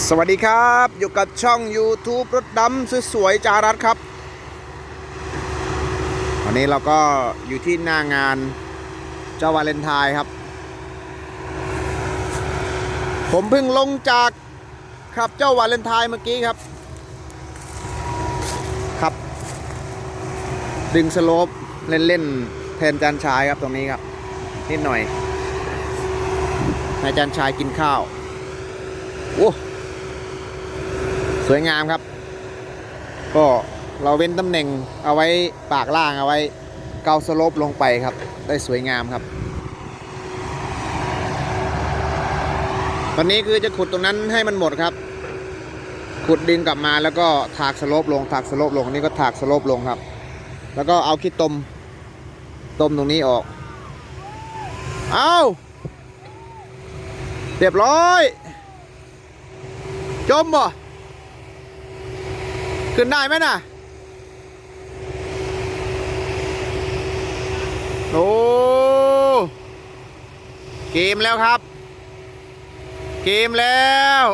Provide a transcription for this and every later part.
สวัสดีครับ อยู่กับช่อง YouTube รถดำสวยๆจารัสครับ วันนี้เราก็อยู่ที่หน้างานเจ้าวาเลนไทน์ครับ ผมเพิ่งลงจากครับเจ้าวาเลนไทน์เมื่อกี้ครับครับ ดึงสโลปเล่นๆแทนจานชายครับตรงนี้ครับ นิดหน่อยให้จานชายกินข้าว โอ้ สวยงามครับ ก็เราเว้นตำแหน่งเอาไว้ปากล่างเอาไว้เกาสโลปลงไปครับ ได้สวยงามครับตอนนี้คือจะขุดตรงนั้นให้มันหมดครับ ขุดดินกลับมาแล้วก็ถากสโลปลงถากสโลปลงอันนี่ก็ถากสโลปลงครับ แล้วก็เอาขี้ตมต้มตรงนี้ออก เอาเรียบร้อย จมบ่ ขึ้นได้ไหมน่ะ โอ้ เกมแล้วครับ เกมแล้ว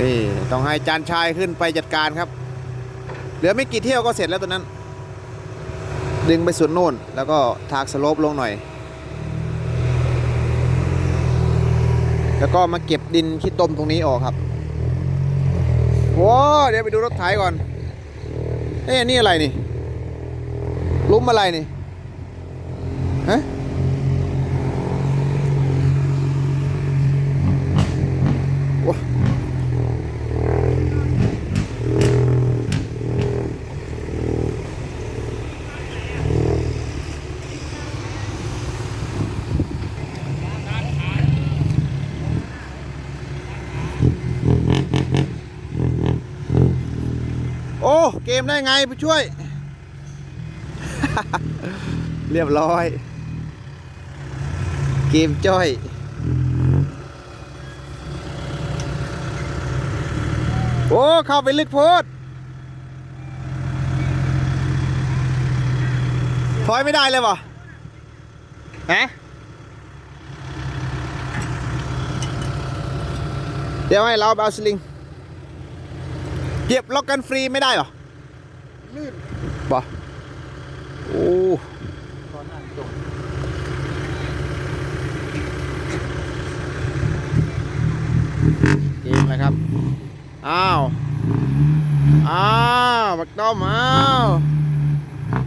นี่ต้องให้จานชายขึ้นไปจัดการครับ เหลือไม่กี่เที่ยวก็เสร็จแล้วตอนนั้น ดึงไปสุดโน่น แล้วก็ทากสโลปลงหน่อย แล้วก็มาเก็บดินขี้ต้มตรงนี้ออกครับว้าเดี๋ยวไปดูรถไถก่อนเอ้ยอันนี่อะไรนี่ ลุ้มอะไรนี่ฮะ เกมได้ไงผู้ช่วย เรียบร้อย เกมจ้อยโอ้เข้าไปลึกโพดถอยไม่ได้เลยวะฮะเดี๋ยวให้เราเอาสลิงเหยียบล็อกกันฟรีไม่ได้หรอ ลื่นบ่โอ้ตอนนั้นจบเกมเลยครับ อ้าว อ้าวบักต้อมอ้าว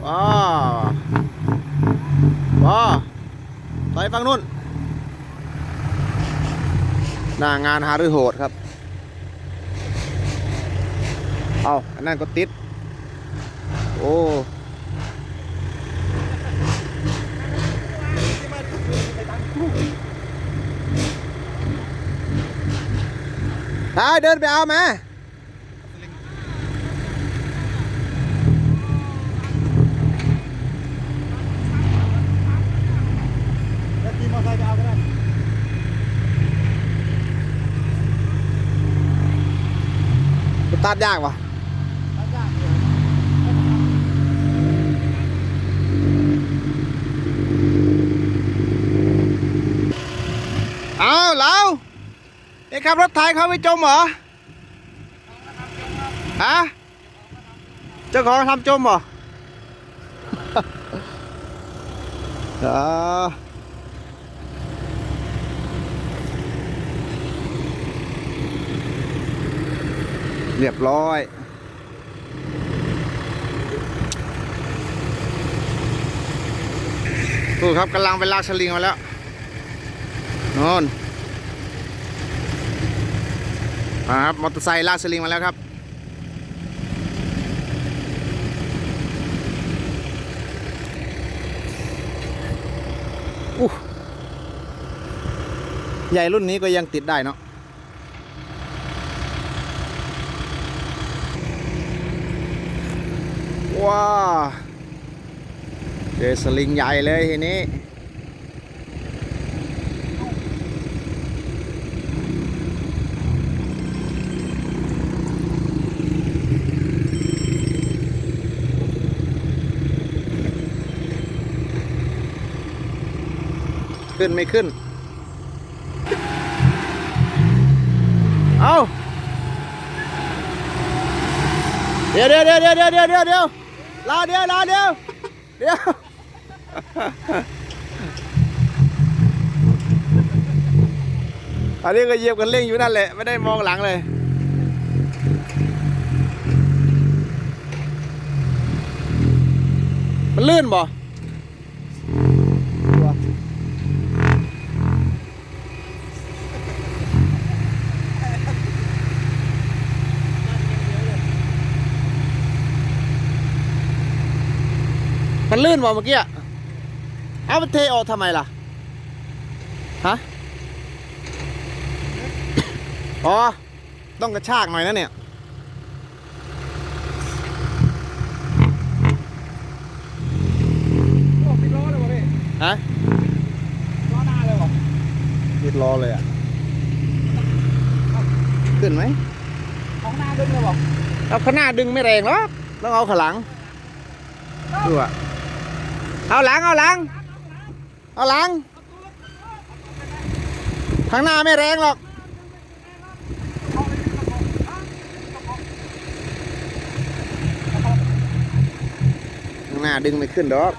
ว้าวว้าวถอยฝั่งนู้นหน้างานหารือโหดครับ เอาอันนั้นก็ติด โอ้ได้เดินไปเอามาแล้วทีมมอเตอร์ไซค์ไปเอาก็ได้สตาร์ทยากวะ ตัดยากอยู่ เอาเราไอ้ขับรถไถเขาไปจมเหรอฮะเจ้าของทำจมเหรอเออเรียบร้อยดูครับกำลังไปลากสลิงมาแล้ว นอนมาครับมอเตอร์ไซค์ลากสลิงมาแล้วครับ อู้ใหญ่รุ่นนี้ก็ยังติดได้เนาะว้าเจอสลิงใหญ่เลยทีนี้ ขึ้นไม่ขึ้น เอาเดี๋ยวเดี๋ยวเดี๋ยวเดี๋ยวเดี๋ยวเดี๋ยวเดี๋ยวลาเดี๋ยวลาเดี๋ยวเดี๋ยวอันนี้ก็เยียบกันเร่งอยู่นั่นแหละ ไม่ได้มองหลังเลยมันลื่นบ่ มันลื่นบ่เมื่อกี้อะเอามันเทออกทำไมล่ะ ฮะ อ๋อ ต้องกระชากหน่อยนะเนี่ย โอ้ปิดล้อเลยวะพี่ฮะล้อหน้าเลยวะยึดล้อเลยอะ ขึ้นไหมของหน้าดึงเลยวะเอาข้างหน้าดึงไม่แรงหรอกต้องเอาข้างหลังดูอะ เอาหลังเอาหลัง เอาหลังข้างหน้าไม่แรงหรอกข้างหน้าดึงไม่ขึ้นดอก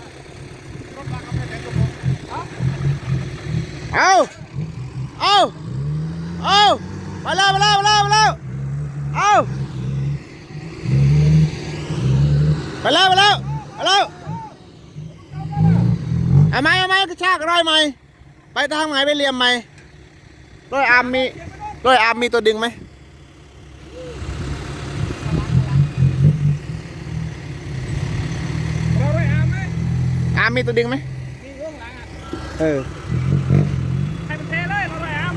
เอาเอาเอาไปแล้วไปแล้วไปแล้วไปแล้วเอาไปแล้วไปแล้วไปแล้ว เอาไหมเอาไหมกระชากร้อยไหมไปทางไหนไปเหลี่ยมไหมร้อยอาร์มมีร้อยอาร์มมีตัวดึงไหมเราได้อาไหมอาร์มมีตัวดึงไหมมีเรื่องหลังอะเออให้มันเทเลยเราได้อาม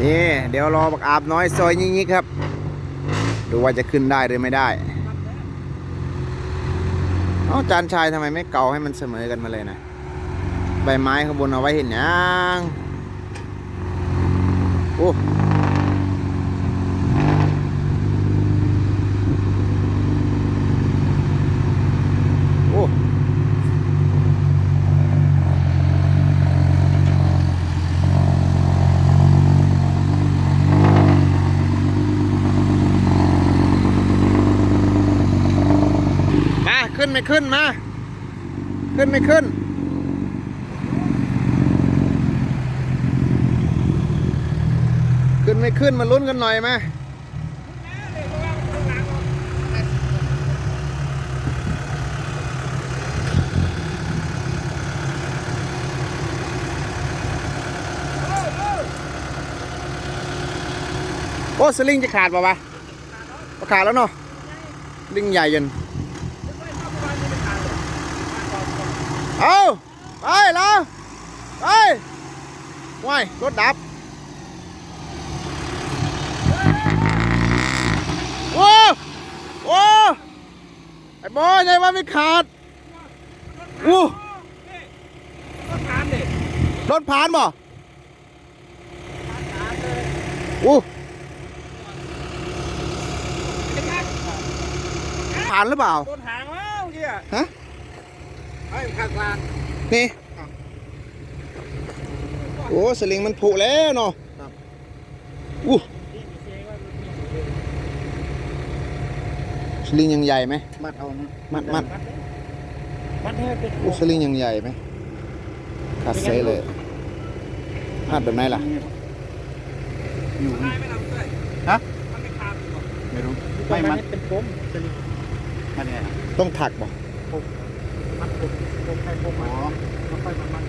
นี่เดี๋ยวรอบักอาบน้อยซอยยิกๆครับ ดูว่าจะขึ้นได้หรือไม่ได้ เอ้าจานชายทำไมไม่เกาให้มันเสมอกันมาเลยนะ ใบไม้ข้างบนเอาไว้เห็นยังโอ้โอ้มาขึ้น ไม่ขึ้นมา ขึ้นไม่ขึ้น ขึ้นไม่ขึ้นมาลุ้นกันหน่อยไหมโอ้สลิงจะขาดป่าวะขาดแล้วเนาะลิงใหญ่ยัน เอาไปแล้วไปว้ายรถดับโอ้โอ้ไอ้บอยไงว่าไม่ขาดอู้ก็ทานดิรถผ่านบ่อู้ผ่านหรือเปล่าโดนหางแล้วเมื่อกี้อะฮะ ไอ้ข้างกลางนี่ โอ้สลิงมันผุแล้วเนาะอู้สลิงยังใหญ่ไหมมัดเอา มัดมัดมัดให้เป็นอู้สลิงยังใหญ่ไหมขาดเซเลยมัดแบบไหนล่ะ อยู่ได้ไม่ทำด้วยฮะมันไม่ขาดหรอกไม่รู้ ไม่มัดเป็นปมสลิงมันไงต้องถักบ่ มัดปมปมใครปมอ๋อมันค่อยมันมัน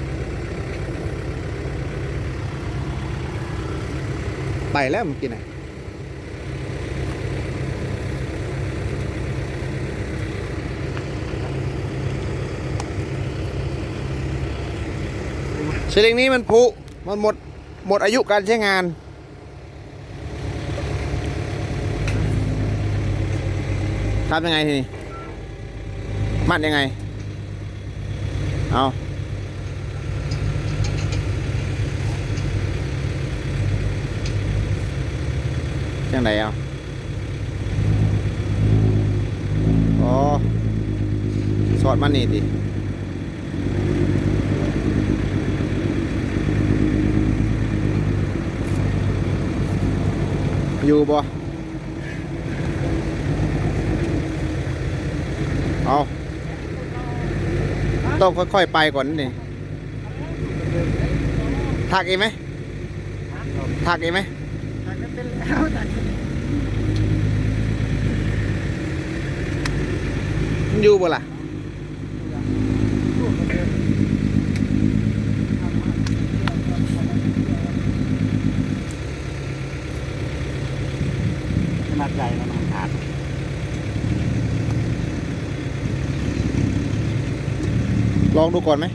ไปแล้วเมื่อกี้น่ะสลิงนี้มันผุมันหมดหมดอายุการใช้งานทำยังไงทีนี้มัดยังไง không. Trang này không? Có sọt mắt này thì. Vô bo không. ต้องค่อยๆไปก่อนนี่ถักอีกไหมถักอีกไหมจากเป็นแล้วจากอยู่บ่ล่ะ ลูกมันเดิน ขนาดใหญ่แล้วมันขาด ล องดูก่อนไหม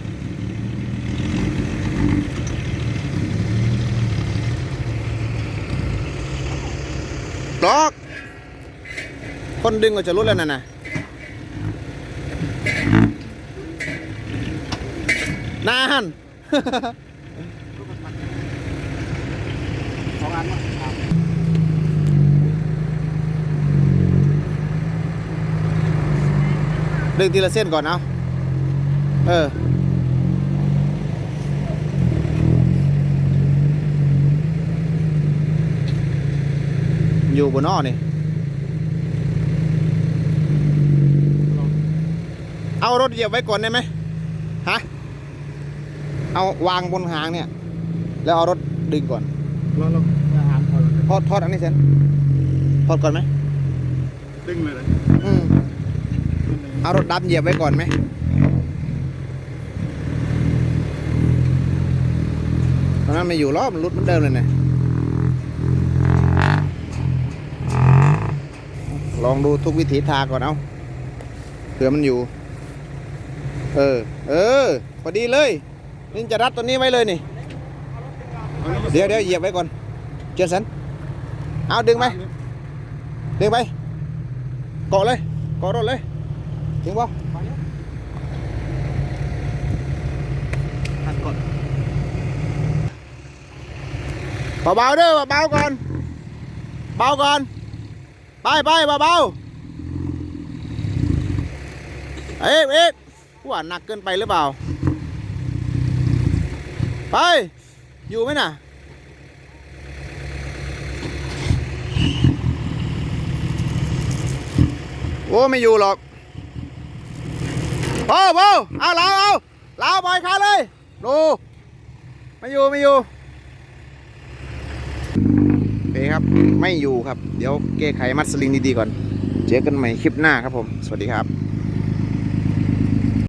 ดอก คนดึงก็จะรุดแล้วนั่นะนานสองอันดึงทีละเส้นก่อนเอา เออ อยู่บนนอนี่ เอารถเหยียบไว้ก่อนได้ไหมฮะ เอาวางบนหางเนี่ย แล้วเอารถดึงก่อนเราเราจะหามพอทอดทอดอันนี้เส้นทอดก่อนไหมดึงเลยเลยอืมเอารถดำเหยียบไว้ก่อนไหม ตอนนั้นไม่อยู่รอบมันรุดเหมันเดิมเลยเนี่ยลองดูทุกวิถีทางก่อนเอาเผื่อมันอยู่ เออ เออ พอดีเลย นี่จะรัดตัวนี้ไว้เลยนี่ เดี๋ยวเดี๋ยวเหยียบไว้ก่อน เจนสัน เอาดึงไปดึงไป เกาะเลย เกาะรถเลย ถึงป่ทันก่อน เบาๆเด้อเบาๆก่อนเบาก่อน ไปไปเบาๆเอ๊ะเอ๊ะว่าหนักเกินไปหรือเปล่า ไป อยู่ไหมน่ะโอ้ไม่อยู่หรอกโอ้โหเอาเราเอาเราปล่อยขาเลยดูไม่อยู่ไม่อยู่ เคครับ ไม่อยู่ครับ เดี๋ยวแก้ไขมัดสลิงดีๆก่อน เจอกันใหม่คลิปหน้าครับผม สวัสดีครับ